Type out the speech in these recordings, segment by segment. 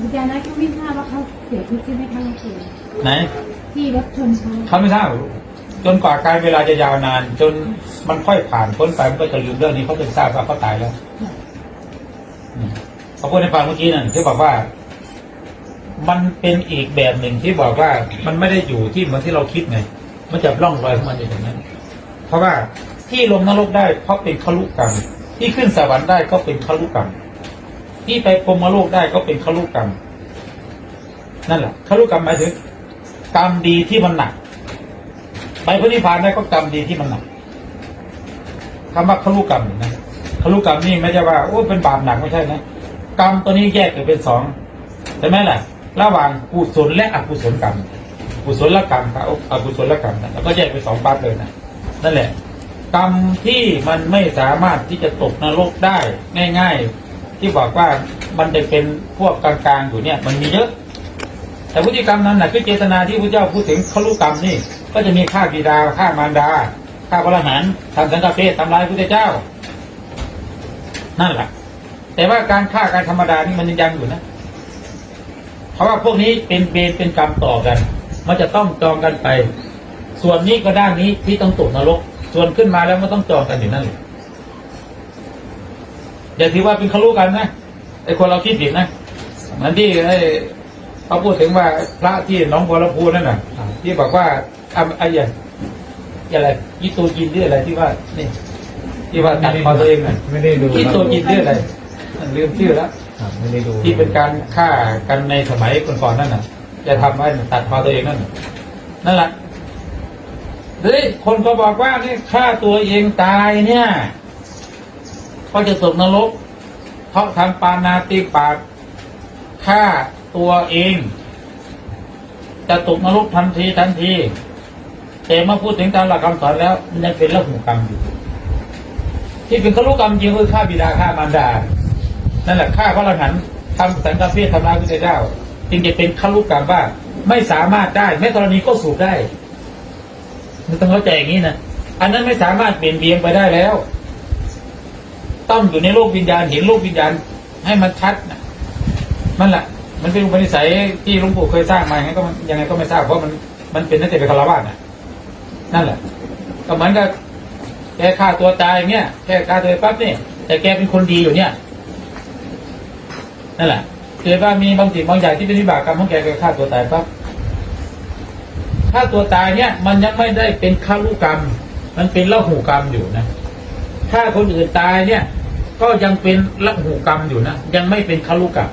อาจารย์นะเขาไม่ทราบว่าเขาเสียชีวิตใช่ไหมคะหลวงปู่ไหนที่รถชนเขาเขาไม่ทราบจนกว่าการเวลาจะยาวนาน จนมันค่อยผ่านพ้นไปมันก็จะลืมเรื่องนี้เขาจะทราบว่าเขาตายแล้วอืมเขาพูดในฟังเมื่อกี้นั่นที่บอกว่า มันเป็นอีกแบบหนึ่งที่บอกว่ามันไม่ได้อยู่ที่เหมือนที่เราคิดไงมันจะล่องลอยของมันอยู่อย่างนั้น เพราะว่าที่ลงนรกได้เพราะเป็นขลุกรรมที่ขึ้นสวรรค์ได้ก็เป็นขลุกรรม ที่ไปพรมโลกได้ก็เป็นขลุกรรม นั่นแหละขลุกรรมหมายถึงกรรมดีที่มันหนัก ไปพระนิพพานได้ก็กรรมดีที่มันหนักคำว่าขลุกรรมนะขลุกรรมนี่ไม่ใช่ว่าโอ้เป็นบาปหนักไม่ใช่นะกรรมตัวนี้แยกออกเป็นสองใช่ไหมล่ะ ระหว่างกุศลและอกุศลกรรมกุศลกรรมกับอกุศลกรรมนะแล้วก็แยกเป็นสองปาร์ทเลยนะนั่นแหละ กรรมที่มันไม่สามารถที่จะตกนรกได้ง่าย ๆ ที่บอกว่ามันจะเป็นพวกกลางๆอยู่เนี่ย มันมีเยอะ แต่พฤติกรรมนั้นนะคือเจตนาที่พระเจ้าพูดถึงขลุกรรมนี่ ก็จะมีฆ่าบิดาฆ่ามารดาฆ่าพระหันทำสังฆเพศทำร้ายพระเจ้า นั่นแหละแต่ว่าการฆ่าการธรรมดานี่มันยังอยู่นะ เพราะว่าพวกนี้เป็นเบนเป็นกรรมต่อกัน มันจะต้องจองกันไป ส่วนนี้ก็ด้านนี้ที่ต้องตกนรก ส่วนขึ้นมาแล้วมันต้องจองกันอยู่นั่นแหละ อย่าถือว่าเป็นขลุกันนะไอ้คนเราคิดผิดนะเหมือนที่ไอ้เขาพูดถึงว่าพระที่หน้องบัวลำพูนั่นน่ะ ที่บอกว่าอะไอ้อย่างอะไรยี่ตัวกินหรืออะไรที่ว่านี่ที่ว่าตัดคอตัวเองน่ะไม่ได้ดูยี่ตัวกินหรืออะไรลืมชื่อแล้วครับไม่ได้ดูที่เป็นการฆ่ากันในสมัยก่อนๆนั่นน่ะ จะทำไว้ตัดคอตัวเองนั่นน่ะนั่นแหละเฮ้ยคนก็บอกว่านี่ฆ่าตัวเองตายเนี่ย ก็จะตกนรก เพราะทำปานาติปาตฆ่าตัวเอง จะตกนรกทันทีทันที แต่เมื่อพูดถึงตามหลักคำสอนแล้วมันยังเป็นละหูกรรมอยู่ ที่เป็นขลุกรรมจริงคือฆ่าบิดาฆ่ามารดา นั่นแหละฆ่าพระอรหันต์ทำสังฆเพศทำร้ายพระเจ้า จึงจะเป็นขลุกรรมว่าไม่สามารถได้แม้ธรณีก็สูบได้มันต้องเข้าใจอย่างนี้นะ อันนั้นไม่สามารถเปลี่ยนเบียงไปได้แล้ว ต้องอยู่ในโลกวิญญาณเห็นโลกวิญญาณให้มันชัดนะนั่นแหละ มันเป็นอุปนิสัยที่หลวงปู่เคยสร้างมายังไงก็มันยังไงก็ไม่ทราบเพราะมันมันเป็นตั้งแต่เป็นคารวะน่ะนั่นแหละก็เหมือนกับแกฆ่าตัวตายอย่างเงี้ยแกฆ่าตัวตายปั๊บเนี่ยแต่แกเป็นคนดีอยู่เนี่ยนั่นแหละเกิดว่ามีบางสิ่งบางอย่างที่เป็นวิบากกรรมของแกแกฆ่าตัวตายปั๊บฆ่าตัวตายเนี่ย มันยังไม่ได้เป็นฆาลุกรรม มันเป็นละหูกรรมอยู่นะถ้าคนอื่นตายเนี่ย ก็ยังเป็นละหูกรรมอยู่นะ ยังไม่เป็นฆาลุกรรม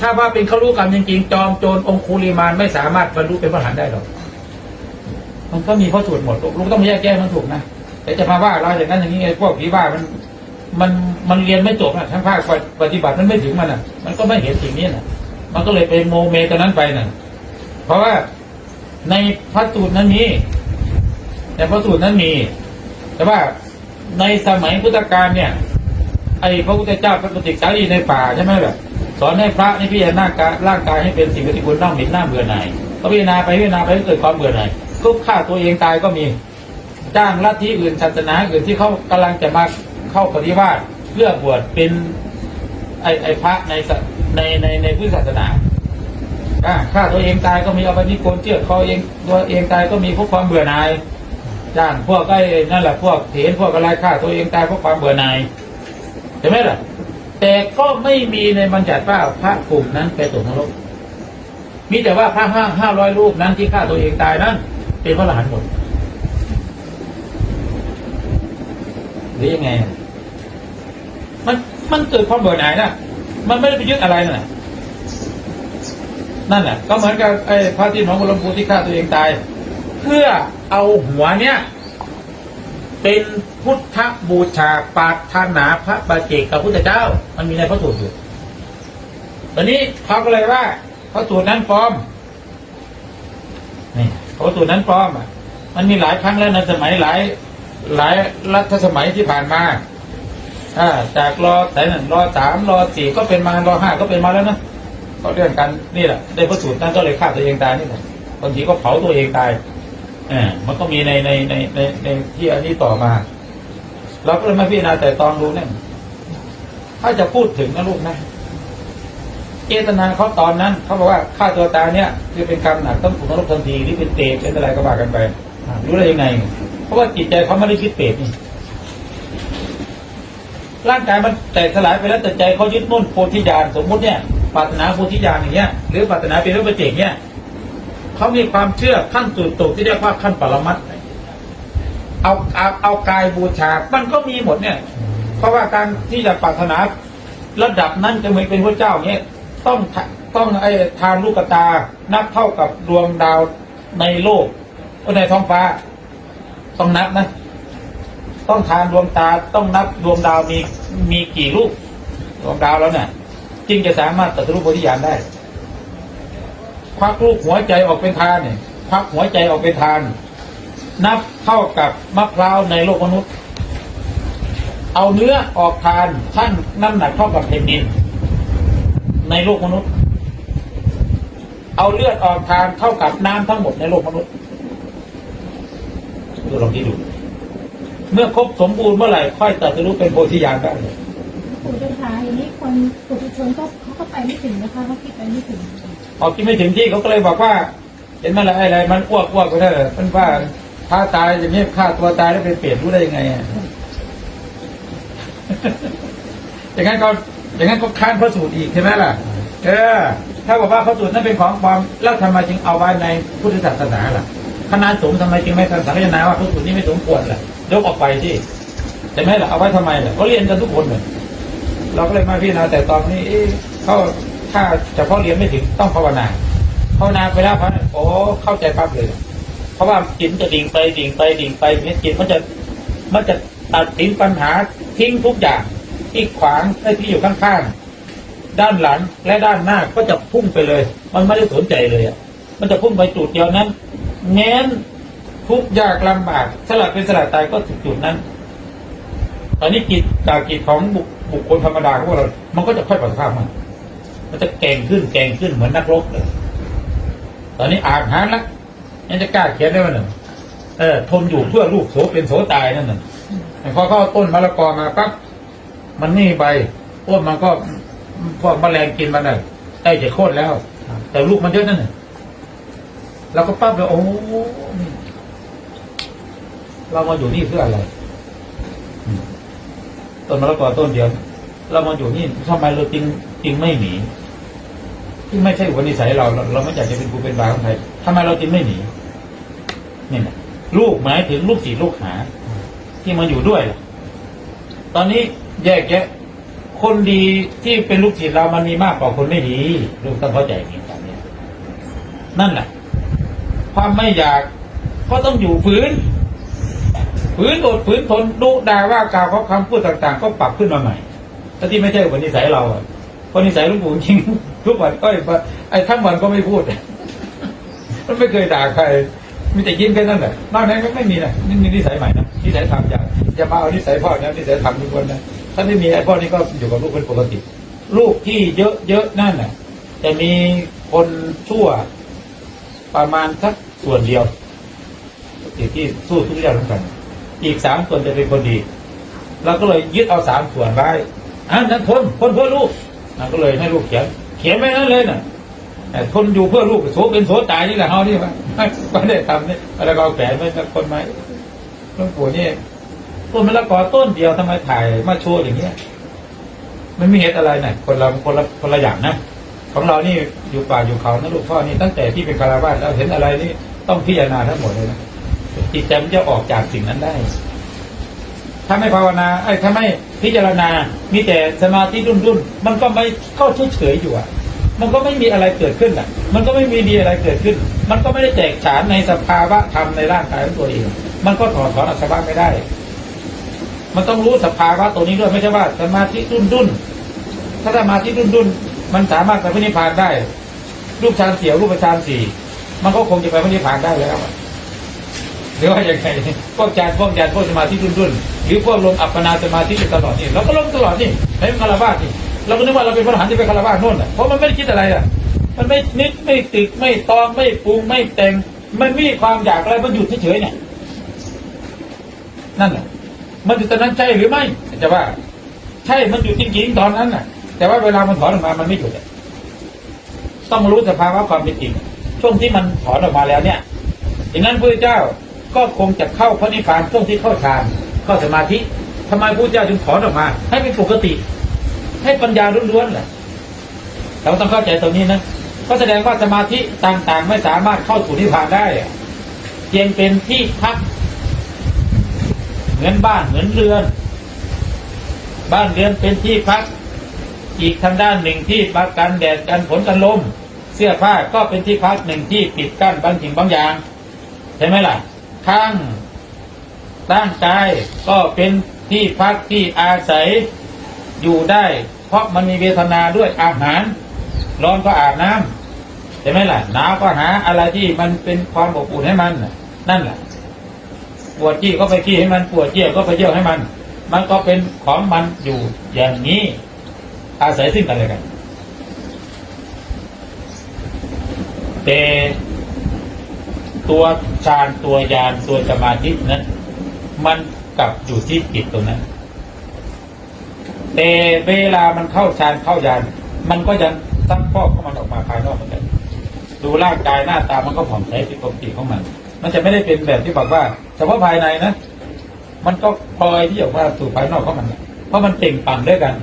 ถ้าว่าเป็นฆาลุกรรมจริงๆ จอมโจรองคุลิมานไม่สามารถบรรลุเป็นพระอรหันได้หรอกมันก็มีข้อสูตรหมดลูกต้องแยกแยะมันถูกนะแต่จะมาว่าเราอย่างนั้นอย่างนี้ไงพวกผีบ้ามัน มันมันเรียนไม่จบนะทั้งภาคปฏิบัติมันไม่ถึงมันอะ มันก็ไม่เห็นสิ่งนี้น่ะมันก็เลยไปโมเมตอนนั้นไปน่ะ เพราะว่าในพระสูตรนั้นมีในพระสูตรนั้นมี แต่ว่า ในสมัยพุทธกาลเนี่ย ไอ้พระพุทธเจ้าเป็นปฏิสารีในป่าใช่ไหมแบบสอนให้พระนี่พิจารณากายร่างกายให้เป็นสิ่งที่ควรน่าเหม็นหน้าเบื่อหน่ายก็พิจารณาไปพิจารณาไปก็เกิดความเบื่อหน่ายทุกฆ่าตัวเองตายก็มีจ้างลัทธิอื่นศาสนาอื่นที่เขากำลังจะมาเข้าปฏิวัติเพื่อบวชเป็นไอ้ไอ้พระในในในในพุทธศาสนาอ่าฆ่าตัวเองตายก็มีเอาไปนิโกนเชือดคอเองตัวเองตายก็มีเพราะความเบื่อหน่าย จ้างพวกไอ้นั่นแหละพวกเถรพวกอะไรฆ่าตัวเองตายเพราะความเบื่อหน่ายใช่ไหมล่ะ แต่ก็ไม่มีในบัญญัติว่าพระกลุ่มนั้นไปตกนรกมีแต่ว่าพระห้าห้าร้อยรูปนั้นที่ฆ่าตัวเองตายนั้น เป็นพระอรหันหมดหรือยังไง มันมันเกิดความเบื่อหน่ายนะมันไม่ได้ไปยึดอะไรนั่นแหละนั่นแหละก็เหมือนกับไอ้พระที่หนองบัวลำพูที่ฆ่าตัวเองตาย เพื่อเอาหัวเนี้ยเป็นพุทธบูชาปาถนาพระปาเจกกับพุทธเจ้า มันมีในพระสูตรอยู่ตอนนี้เขาก็เลยว่าพระสูตรนั้นปลอมนี่พระสูตรนั้นปลอมอะ มันมีหลายครั้งแล้วในสมัยหลายหลายรัชสมัยที่ผ่านมาอ่าจากรอแต่นั่นรอสามรอสี่ก็เป็นมารอห้าก็เป็นมาแล้วนะก็เรื่องกันนี่แหละได้พระสูตรนั้นก็เลยฆ่าตัวเองตายนี่แหละบางทีก็เผาตัวเองตาย อ่ามันก็มีในในในในในที่อันนี้ต่อมา เราก็เลยมาพิจารณาแต่ตองดูเนี่ยถ้าจะพูดถึงนะลูกนะเจตนาเขาตอนนั้นเขาบอกว่าฆ่าตัวตายเนี่ยคือเป็นกรรมหนักต้องถูกนรกทันทีหรือเป็นเปรตเป็นอะไรก็ว่ากันไป รู้ได้ยังไง เพราะว่าจิตใจเขาไม่ได้คิดเปรตนี่ร่างกายมันแตกสลายไปแล้วแต่ใจเขายึดมุ่นโพธิญาณสมมุติเนี่ยปรารถนาโพธิญาณอย่างเงี้ยหรือปรารถนาเป็นรูปเจกเนี่ย เขามีความเชื่อขั้นสุดโต่งที่เรียกว่าขั้นปรมัตถ์เอาเอาเอากายบูชา มันก็มีหมดเนี่ย เพราะว่าการที่จะปรารถนาระดับนั้นจะเหมือนเป็นพระเจ้าเนี่ยต้องต้องไอ้ทานลูกตา นับเท่ากับดวงดาวในโลกในท้องฟ้า ต้องนับนะ ต้องทานดวงตาต้องนับดวงดาวมีมีกี่ลูกดวงดาวแล้วเนี่ยจึงจะสามารถตรัสรู้โพธิญาณได้ ควักลูกหัวใจออกเป็นทานเนี่ยควักหัวใจออกเป็นทาน นับเท่ากับมะพร้าวในโลกมนุษย์ เอาเนื้อออกทานชั่งน้ำหนักเท่ากับแผ่นดิน ในโลกมนุษย์ เอาเลือดออกทานเท่ากับน้ำทั้งหมดในโลกมนุษย์ดูลองที่ดู เมื่อครบสมบูรณ์เมื่อไหร่ค่อยตรัสรู้เป็นโพธิญาณได้ปู่เจ้าค่ะอย่างนี้คนปุถุชนก็เขาก็ไปไม่ถึงนะคะเขาคิดไปไม่ถึง พอกินไม่ถึงที่เขาก็เลยบอกว่า เห็นไหมล่ะไอ้อะไรมันอ้วกอ้วกไปได้เลยมันว่าถ้าตายอย่างนี้ฆ่าตัวตายแล้วเป็นเปรตรู้ได้ยังไงอย่างนั้นก็อย่างนั้นก็ค้านพระสูตรอีกใช่ไหมล่ะ เออ ถ้าบอกว่าพระสูตรนั้นเป็นของปลอมแล้วทำไมจึงเอาไว้ในพุทธศาสนาล่ะคณะสงฆ์ทำไมจึงไม่ทันสังเกตนาว่าพระสูตรนี้ไม่สมควรล่ะยกออกไปที่ใช่ไหมล่ะเอาไว้ทำไมล่ะเขาเรียนกันทุกคนเลยเราก็เลยมาพิจารณาแต่ตอนนี้เขา ถ้าเฉพาะเรียนไม่ถึงต้องภาวนาภาวนาไปแล้วพระโอ้เข้าใจปั๊บเลย เพราะว่าจิตจะดิ่งไปดิ่งไปดิ่งไปเนี่ยจิตมันจะมันจะตัดสินปัญหาทิ้งทุกอย่างที่ขวางไอ้ที่อยู่ข้างๆด้านหลังและด้านหน้าก็จะพุ่งไปเลย มันไม่ได้สนใจเลยอะมันจะพุ่งไปจุดเดียวนั้นแง้นทุกยากลำบากสลัดเป็นสลัดตายก็ถึงจุดนั้น ตอนนี้จิตจากจิตของบุคคลธรรมดาของเรา มันก็จะค่อยปรับสภาพมัน มันจะเก่งขึ้นเก่งขึ้นเหมือนนักรบเลยตอนนี้อ่านหานแล้วยังจะกล้าเขียนได้ไหมหนึ่งเออทนอยู่เพื่อลูกโสเป็นโสตายนั่นน่ะพอเขาเอาต้นมะละกอมาปั๊บมันนี่ใบต้นมันก็พวกแมลงกินมันน่ะได้จะโค่นแล้ว แต่ลูกมันเยอะนั่นน่ะเราก็ปั๊บเลยโอ้เรามาอยู่นี่เพื่ออะไรต้นมะละกอต้นเดียว เรามาอยู่นี่ทำไมเราจริงจริงไม่หนี ที่ไม่ใช่อุปนิสัยเราเราเราไม่อยากจะเป็นครูเป็นบาของใครทำไมเราจริงไม่หนีนี่นะลูกหมายถึงลูกศิษย์ลูกหา ที่มาอยู่ด้วยล่ะตอนนี้แยกแยะ คนดีที่เป็นลูกศิษย์เรามันมีมากกว่าคนไม่ดีลูกต้องเข้าใจอย่างนี้ตอนนี้นั่นแหละความไม่อยากก็ต้องอยู่ฝืนฝืนอดฝืนทนดุด่าว่ากล่าวเขาคำพูดต่าง ๆ ก็ปรับขึ้นมาใหม่ถ้าที่ไม่ใช่คนนิสัยเราอะ คนนิสัยหลุงปู่จริง ทุกวันก็ไอ้ทั้งวันก็ไม่พูด มันไม่เคยด่าใคร มีแต่ยิ้มแค่นั้นแหละนอกนั้นก็ไม่มีนะนี่มีนิสัยใหม่นะนิสัยธรรมอย่าอย่ามาเอานิสัยพ่อนะนิสัยธรรมทุกคนนะถ้าไม่มีไอ้พ่อนี่ก็อยู่กับลูกเป็นปกติลูกที่เยอะๆนั่นน่ะจะมีคนชั่ว ประมาณสักส่วนเดียวที่ที่สู้ทุกอย่างทั้งกัน อีกสามส่วนจะเป็นคนดี เราก็เลยยึดเอาสามส่วนไว้อะนั้นทนทนเพื่อลูก เราก็เลยให้ลูกเขียน เขียนไว้นั่นเลยน่ะทนอยู่เพื่อลูกโสเป็นโสตายนี่แหละเฮานี่วะไม่ได้ทำนี่แล้วก็เอาแฝงไว้กับคนไหมหลวงปู่นี่ต้นมะละกอต้นเดียวทำไมถ่ายมาโชว์อย่างเงี้ย มันมีเหตุอะไรน่ะคนเราคนละคนละอย่างนะของเรานี่อยู่ป่าอยู่เขานะลูกพ่อนี่ตั้งแต่ที่เป็นคารวาสแล้วเห็นอะไรนี่ต้องพิจารณาทั้งหมดเลยนะจิตใจมันจะออกจากสิ่งนั้นได้ ถ้าไม่ภาวนาไอ้ถ้าไม่พิจารณา มีแต่สมาธิรุ่นรุ่นมันก็ไม่เข้าเฉยอยู่อะ มันก็ไม่มีอะไรเกิดขึ้นอะ มันก็ไม่มีดีอะไรเกิดขึ้น มันก็ไม่ได้แตกฉานในสภาวะธรรมในร่างกายของตัวเอง มันก็ถอดถอนอสภะไม่ได้ มันต้องรู้สภาวะตัวนี้ด้วยไม่ใช่ว่าสมาธิรุ่นรุ่นถ้าสมาธิรุ่นรุ่นมันสามารถไปพระนิพพานได้ รูปฌานเสียวรูปฌานสี่มันก็คงจะไปพระนิพพานได้แล้วหรือว่าอย่างไรพวกฌานพวกฌานพวกสมาธิรุ่นรุ่น หรือพวกลงอัปปนาสมาธิอยู่ตลอดนี่เราก็ลงตลอดนี่ในคารวะนี่เราก็นึกว่าเราเป็นพระอรหันต์ที่เป็นคารวะโน่นน่ะเพราะมันไม่ได้คิดอะไรอะมันไม่นึกไม่ติดไม่ตองไม่ปรุงไม่แต่งมันไม่มีความอยากอะไรมันหยุดเฉยๆเนี่ยนั่นแหละมันอยู่ตอนนั้นใช่หรือไม่จะว่า ใช่มันอยู่จริงๆตอนนั้นน่ะ แต่ว่าเวลามันถอนออกมามันไม่หยุดต้องรู้สภาวะความเป็นจริงช่วงที่มันถอนออกมาแล้วเนี่ยอย่างนั้นพระเจ้าก็คงจะเข้าพระนิพพานช่วงที่เข้าฌาน เข้าสมาธิทำไมพระเจ้าจึงถอนออกมา ให้เป็นปกติ ให้ปัญญาล้วนๆแหละเราต้องเข้าใจตรงนี้นะก็แสดงว่าสมาธิต่างๆ ไม่สามารถเข้าสู่นิพพานได้เพียงเป็นที่พัก เหมือนบ้านเหมือนเรือน บ้านเรือนเป็นที่พัก อีกทางด้านหนึ่งที่พักกันแดดกันฝนกันลม เสื้อผ้าก็เป็นที่พักหนึ่งที่ปิดกั้นบางสิ่งบางอย่างใช่ไหมล่ะข้าง ร่างกายก็เป็นที่พักที่อาศัยอยู่ได้ เพราะมันมีเวทนาด้วยอาหาร ร้อนก็อาบน้ำใช่ไหมล่ะหนาวก็หาอะไรที่มันเป็นความอบอุ่นให้มันนั่นแหละปวดจี้ก็ไปจี้ให้มันปวดเยี่ยวก็ไปเยี่ยวให้มัน มันก็เป็นของมันอยู่อย่างนี้ อาศัยซึ่งกันและกันแต่ตัวฌานตัวยานตัวสมาธินั้น มันกลับอยู่ที่จิตตรงนั้น แต่เวลามันเข้าฌานเข้ายาน มันก็ยังซักฟอกของมันออกมาภายนอกเหมือนกันดูร่างกายหน้าตามันก็ผ่องใสเป็นปกติของมัน มันจะไม่ได้เป็นแบบที่บอกว่าเฉพาะภายในนะ มันก็พลอยที่ออกมาสู่ภายนอกของมัน เพราะมันเต่งปั่นด้วยกัน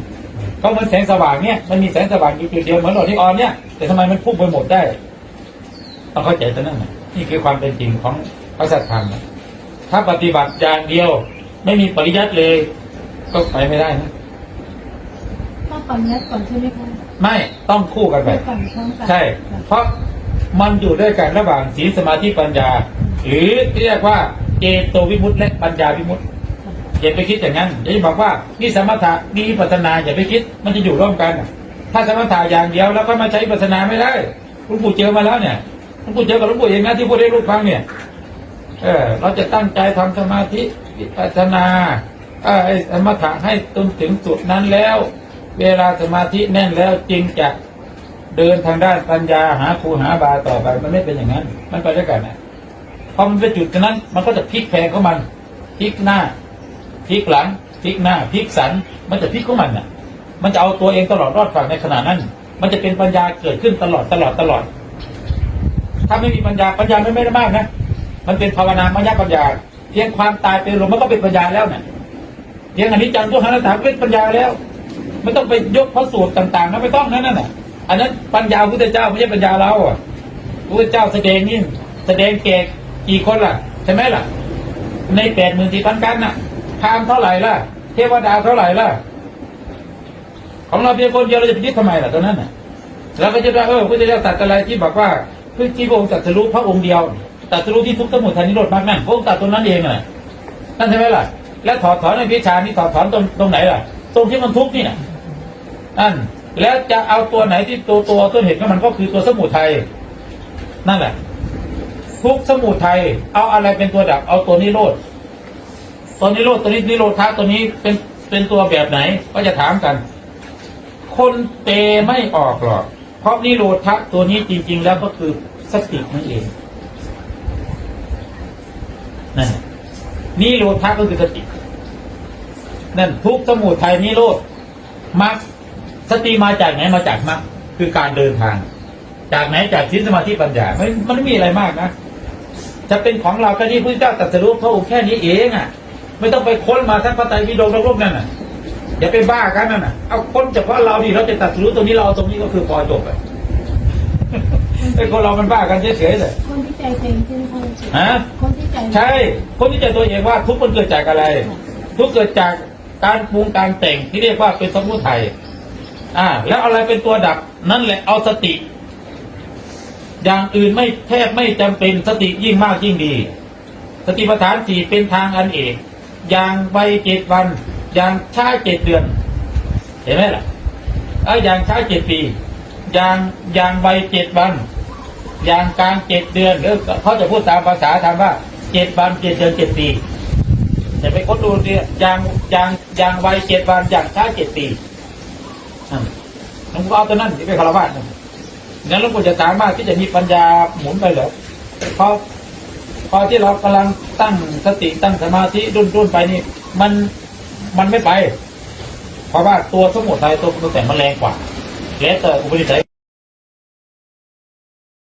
ก็เหมือนแสงสว่างเนี่ย มันมีแสงสว่างอยู่จุดเดียวเหมือนหลอดที่ออนเนี่ย แต่ทำไมมันพุ่งไปหมดได้ต้องเข้าใจตรงนั้นนะนี่คือความเป็นจริงของพระสัทธรรมนะ ถ้าปฏิบัติอย่างเดียว ไม่มีปริยัติเลย ก็ไปไม่ได้นะต้องปัญญาก่อนใช่ไหมคะไม่ต้องคู่กันไปก่อนพร้อมกันใช่ เพราะมันอยู่ด้วยกันระหว่างศีลสมาธิปัญญา หรือที่เรียกว่าเจโตวิมุตติและปัญญาวิมุตติอย่าไปคิดอย่างนั้นอย่าไปบอกว่านี่สมถะนี่วิปัสสนาอย่าไปคิดมันจะอยู่ร่วมกัน ถ้าสมถะอย่างเดียวแล้วก็มาใช้วิปัสสนาไม่ได้หลวงปู่เจอมาแล้วเนี่ยหลวงปู่เจอกับหลวงปู่เองนะที่พูดให้ลูกฟังเนี่ย เออเราจะตั้งใจทำสมาธิวิปัสนาเออไอ้สมถะให้จนถึงจุดนั้นแล้ว เวลาสมาธิแน่นแล้วจึงจะเดินทางด้านปัญญาหาครูหาบาต่อไป มันไม่เป็นอย่างนั้น มันไปด้วยกันนะพอมันไปจุดนั้น มันก็จะพลิกแพลงของมันพลิกหน้าพลิกหลังพลิกหน้าพลิกสัน มันจะพลิกของมันน่ะ มันจะเอาตัวเองตลอดรอดฝั่งในขณะนั้น มันจะเป็นปัญญาเกิดขึ้นตลอดตลอดตลอด ถ้าไม่มีปัญญาปัญญาไม่ไม่ได้มากนะ มันเป็นภาวนามายาปัญญาเพียงความตายเป็นลมมันก็เป็นปัญญาแล้วเนี่ยเพียงอันนี้จังตัวหันถาเป็นปัญญาแล้ว ไม่ต้องไปยกพระสูตรต่างๆนะไม่ต้องนั่นน่ะอันนั้นปัญญาพุทธเจ้าไม่ใช่ปัญญาเราอะพุทธเจ้าแสดงนี่แสดงแก่กี่คนล่ะใช่ไหมล่ะ ในแปดหมื่นสี่พันกันน่ะพามเท่าไหร่ล่ะ เทวดาเท่าไหร่ล่ะ ของเราเพียงคนเดียวเราจะไปยึดทำไมล่ะตอนนั้นน่ะเราก็จะว่าเออพุทธเจ้าตรัสอะไรที่บอกว่าคือที่พระองค์ตรัสรู้พระองค์เดียว ตรัสรู้ที่ทุกข์สมุทัยนิโรธมากนั่นพระองค์ตรัสตรงนั้นเองน่ะนั่นใช่ไหมล่ะ แล้วถอดถอนในพิชานี่ถอดถอนตรงตรงไหนล่ะ ตรงที่มันทุกข์นี่น่ะนั่นแล้วจะเอาตัวไหนที่ตัวตัวต้นเหตุของมันก็คือตัวสมุทัยนั่นแหละ ทุกสมุทัยเอาอะไรเป็นตัวดับ เอาตัวนิโรธตัวนิโรธตัวนี้นิโรธะตัวนี้เป็นเป็นตัวแบบไหนก็จะถามกัน คนเตไม่ออกหรอกเพราะนิโรธะตัวนี้จริง ๆ แล้วก็คือสตินั่นเอง นั่นแหละนิโรธะก็คือสติ นั่นทุกสมุทัยนิโรธมรรคสติมาจากไหนมาจากมรรคคือการเดินทาง จากไหนจากศีลสมาธิปัญญาไมันมันไม่มีอะไรมากนะจะเป็นของเราแค่นี้พระเจ้าตรัสรู้พระองค์แค่นี้เองอะ ไม่ต้องไปค้นมาทั้งพระไตรปิฎกทั้งโลกนั่นน่ะอย่าไปบ้ากันนั่นน่ะเอาค้นเฉพาะเราดิเราจะตรัสรู้ตรงนี้เราตรงนี้ก็คือพอจบไปไอ้คนเรามันบ้ากันเฉยๆเลยคนที่ ใจเต็งใช่ไหมคะฮะ คนที่ใจใช่ คนที่จะตัวเองว่าทุกข์มันเกิดจากอะไร ทุกข์เกิดจากการปรุงการแต่งที่เรียกว่าเป็นสมุทัยอ่า แล้วอะไรเป็นตัวดับ นั่นแหละเอาสติ อย่างอื่นไม่แทบไม่จำเป็นสติยิ่งมากยิ่งดี สติปัฏฐานสี่เป็นทางอันเอกอย่างไวเจ็ดวัน อย่างช้าเจ็ดเดือน เห็นไหมล่ะเอ้ยอย่างช้าเจ็ดปี อย่างอย่างไวเจ็ดวัน อย่างกลางเจ็ดเดือนหรือเขาจะพูดตามภาษาทำว่าเจ็ดวันเจ็ดเดือนเจ็ดปีอย่าไปค้นดูเนี่ยอย่างอย่างอย่างไวเจ็ดวันอย่างช้าเจ็ดปีหลวงพ่อเอาตัวนั้นที่ไปคารวะนะงั้นหลวงพ่อจะสามารถที่จะมีปัญญาหมุนไปเหรอพอพอที่เรากำลังตั้งสติตั้งสมาธิรุ่นรุ่นไปนี่ มันมันไม่ไป เพราะว่าตัวสมุทัยตัวปรุงแต่งมันแรงกว่าแล้วแต่อุปนิสัย